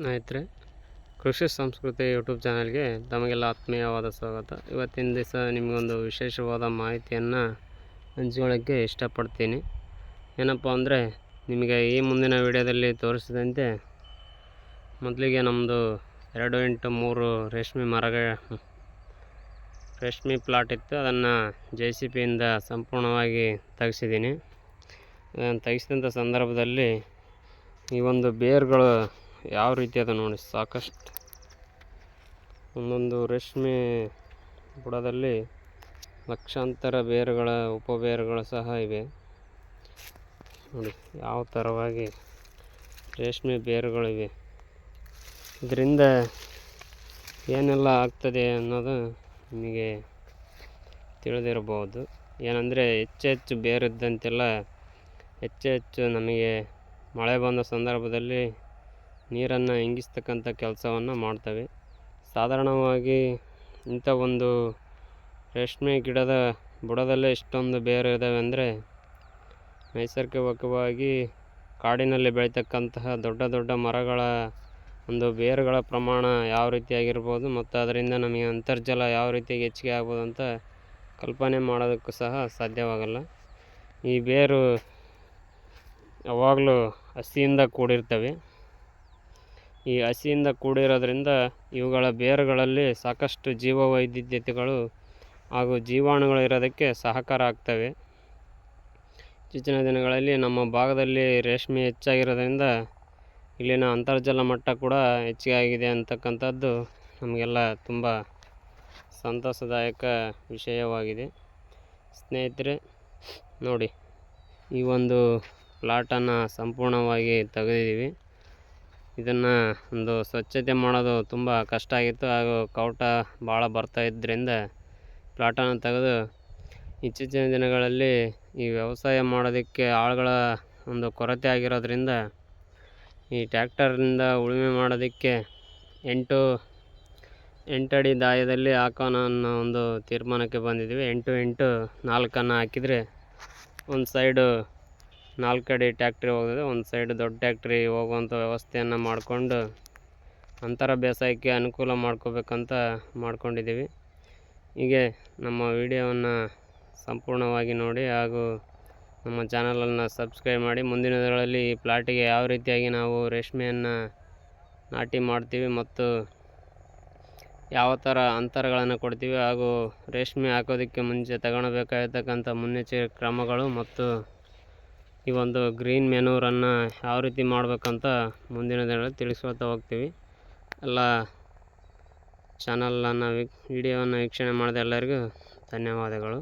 ಸ್ನೇಹಿತರೆ, ಕೃಷಿ ಸಂಸ್ಕೃತಿ ಯೂಟ್ಯೂಬ್ ಚಾನಲ್ಗೆ ತಮಗೆಲ್ಲ ಆತ್ಮೀಯವಾದ ಸ್ವಾಗತ. ಇವತ್ತಿನ ದಿವಸ ನಿಮಗೊಂದು ವಿಶೇಷವಾದ ಮಾಹಿತಿಯನ್ನು ಹಂಚ್ಕೊಳ್ಳೋಕ್ಕೆ ಇಷ್ಟಪಡ್ತೀನಿ. ಏನಪ್ಪ ಅಂದರೆ, ನಿಮಗೆ ಈ ಮುಂದಿನ ವಿಡಿಯೋದಲ್ಲಿ ತೋರಿಸಿದಂತೆ, ಮೊದಲಿಗೆ ನಮ್ಮದು ಎರಡು ಇಂಟು ಮೂರು ರೇಷ್ಮೆ ಮರಗಳ ರೇಷ್ಮೆ ಪ್ಲಾಟ್ ಇತ್ತು. ಅದನ್ನು ಜೆ ಸಿ ಪಿಯಿಂದ ಸಂಪೂರ್ಣವಾಗಿ ತೆಗೆಸಿದ್ದೀನಿ. ತೆಗೆಸಿದಂಥ ಸಂದರ್ಭದಲ್ಲಿ ಈ ಒಂದು ಬೇರುಗಳು ಯಾವ ರೀತಿ ಅದ ನೋಡಿ, ಸಾಕಷ್ಟು. ಒಂದೊಂದು ರೇಷ್ಮೆ ಬುಡದಲ್ಲಿ ಲಕ್ಷಾಂತರ ಬೇರುಗಳ, ಉಪಬೇರುಗಳು ಸಹ ಇವೆ. ನೋಡಿ, ಯಾವ ಥರವಾಗಿ ರೇಷ್ಮೆ ಬೇರುಗಳಿವೆ. ಇದರಿಂದ ಏನೆಲ್ಲ ಆಗ್ತದೆ ಅನ್ನೋದು ನಿಮಗೆ ತಿಳಿದಿರಬಹುದು. ಏನಂದರೆ, ಹೆಚ್ಚು ಹೆಚ್ಚು ಬೇರಿದ್ದಂತೆಲ್ಲ ಹೆಚ್ಚು ಹೆಚ್ಚು ನಮಗೆ ಮಳೆ ಬಂದ ಸಂದರ್ಭದಲ್ಲಿ ನೀರನ್ನು ಇಂಗಿಸ್ತಕ್ಕಂಥ ಕೆಲಸವನ್ನು ಮಾಡ್ತವೆ. ಸಾಧಾರಣವಾಗಿ ಇಂಥ ಒಂದು ರೇಷ್ಮೆ ಗಿಡದ ಬುಡದಲ್ಲೇ ಇಷ್ಟೊಂದು ಬೇರು ಇದ್ದಾವೆ ಅಂದರೆ ನೈಸರ್ಗಿಕವಾಗಿ ಕಾಡಿನಲ್ಲಿ ಬೆಳೀತಕ್ಕಂತಹ ದೊಡ್ಡ ದೊಡ್ಡ ಮರಗಳ ಒಂದು ಬೇರುಗಳ ಪ್ರಮಾಣ ಯಾವ ರೀತಿಯಾಗಿರ್ಬೋದು ಮತ್ತು ಅದರಿಂದ ನಮಗೆ ಅಂತರ್ಜಲ ಯಾವ ರೀತಿಯಾಗಿ ಹೆಚ್ಚಿಗೆ ಆಗ್ಬೋದು ಅಂತ ಕಲ್ಪನೆ ಮಾಡೋದಕ್ಕೂ ಸಹ ಸಾಧ್ಯವಾಗಲ್ಲ. ಈ ಬೇರು ಯಾವಾಗಲೂ ಹಸಿಯಿಂದ ಕೂಡಿರ್ತವೆ. ಈ ಹಸಿಯಿಂದ ಕೂಡಿರೋದ್ರಿಂದ ಇವುಗಳ ಬೇರುಗಳಲ್ಲಿ ಸಾಕಷ್ಟು ಜೀವವೈವಿಧ್ಯತೆಗಳು ಹಾಗೂ ಜೀವಾಣುಗಳು ಇರೋದಕ್ಕೆ ಸಹಕಾರ ಆಗ್ತವೆ. ಇತ್ತೀಚಿನ ದಿನಗಳಲ್ಲಿ ನಮ್ಮ ಭಾಗದಲ್ಲಿ ರೇಷ್ಮೆ ಹೆಚ್ಚಾಗಿರೋದ್ರಿಂದ ಇಲ್ಲಿನ ಅಂತರ್ಜಲ ಮಟ್ಟ ಕೂಡ ಹೆಚ್ಚಿಗೆ ಆಗಿದೆ ಅಂತಕ್ಕಂಥದ್ದು ನಮಗೆಲ್ಲ ತುಂಬ ಸಂತಸದಾಯಕ ವಿಷಯವಾಗಿದೆ. ಸ್ನೇಹಿತರೆ, ನೋಡಿ, ಈ ಒಂದು ಪ್ಲಾಟನ್ನು ಸಂಪೂರ್ಣವಾಗಿ ತೆಗೆದಿದ್ದೀವಿ. ಇದನ್ನು ಒಂದು ಸ್ವಚ್ಛತೆ ಮಾಡೋದು ತುಂಬ ಕಷ್ಟ ಆಗಿತ್ತು ಹಾಗೂ ಕೌಟ ಭಾಳ ಬರ್ತಾ ಇದ್ದರಿಂದ ಪ್ಲಾಟನ್ನು ತೆಗೆದು ಇತ್ತೀಚಿನ ದಿನಗಳಲ್ಲಿ ಈ ವ್ಯವಸಾಯ ಮಾಡೋದಕ್ಕೆ ಆಳುಗಳ ಒಂದು ಕೊರತೆ ಆಗಿರೋದ್ರಿಂದ ಈ ಟ್ಯಾಕ್ಟರ್ನಿಂದ ಉಳುಮೆ ಮಾಡೋದಕ್ಕೆ ಎಂಟು ಎಂಟಡಿ ದಾಯದಲ್ಲಿ ಹಾಕೋಣ ಅನ್ನೋ ಒಂದು ತೀರ್ಮಾನಕ್ಕೆ ಬಂದಿದ್ದೀವಿ. ಎಂಟು ಎಂಟು ನಾಲ್ಕನ್ನು ಹಾಕಿದರೆ ಒಂದು ಸೈಡು ನಾಲ್ಕು ಅಡಿ ಟ್ಯಾಕ್ಟ್ರಿ ಹೋಗಿದೆ ಒಂದು ಸೈಡ್ ದೊಡ್ಡ ಟ್ಯಾಕ್ಟ್ರಿ ಹೋಗುವಂಥ ವ್ಯವಸ್ಥೆಯನ್ನು ಮಾಡಿಕೊಂಡು ಅಂತರ ಬೇಸಾಯಕ್ಕೆ ಅನುಕೂಲ ಮಾಡ್ಕೋಬೇಕಂತ ಮಾಡ್ಕೊಂಡಿದ್ದೀವಿ. ಹೀಗೆ ನಮ್ಮ ವಿಡಿಯೋವನ್ನು ಸಂಪೂರ್ಣವಾಗಿ ನೋಡಿ ಹಾಗೂ ನಮ್ಮ ಚಾನಲನ್ನು ಸಬ್ಸ್ಕ್ರೈಬ್ ಮಾಡಿ. ಮುಂದಿನ ದಿನಗಳಲ್ಲಿ ಈ ಪ್ಲಾಟಿಗೆ ಯಾವ ರೀತಿಯಾಗಿ ನಾವು ರೇಷ್ಮೆಯನ್ನು ನಾಟಿ ಮಾಡ್ತೀವಿ ಮತ್ತು ಯಾವ ಥರ ಅಂತರಗಳನ್ನು ಕೊಡ್ತೀವಿ ಹಾಗೂ ರೇಷ್ಮೆ ಹಾಕೋದಕ್ಕೆ ಮುಂಚೆ ತಗೊಳ್ಬೇಕಾಗಿರ್ತಕ್ಕಂಥ ಮುನ್ನೆಚ್ಚರಿಕೆ ಕ್ರಮಗಳು ಮತ್ತು ಈ ಒಂದು ಗ್ರೀನ್ ಮೆನೂರನ್ನು ಯಾವ ರೀತಿ ಮಾಡಬೇಕಂತ ಮುಂದಿನ ದಿನಗಳಲ್ಲಿ ತಿಳಿಸ್ಕೊಳ್ತಾ ಹೋಗ್ತೀವಿ. ಎಲ್ಲ ಚಾನಲನ್ನು ವಿಡಿಯೋವನ್ನು ವೀಕ್ಷಣೆ ಮಾಡಿದ ಎಲ್ಲರಿಗೂ ಧನ್ಯವಾದಗಳು.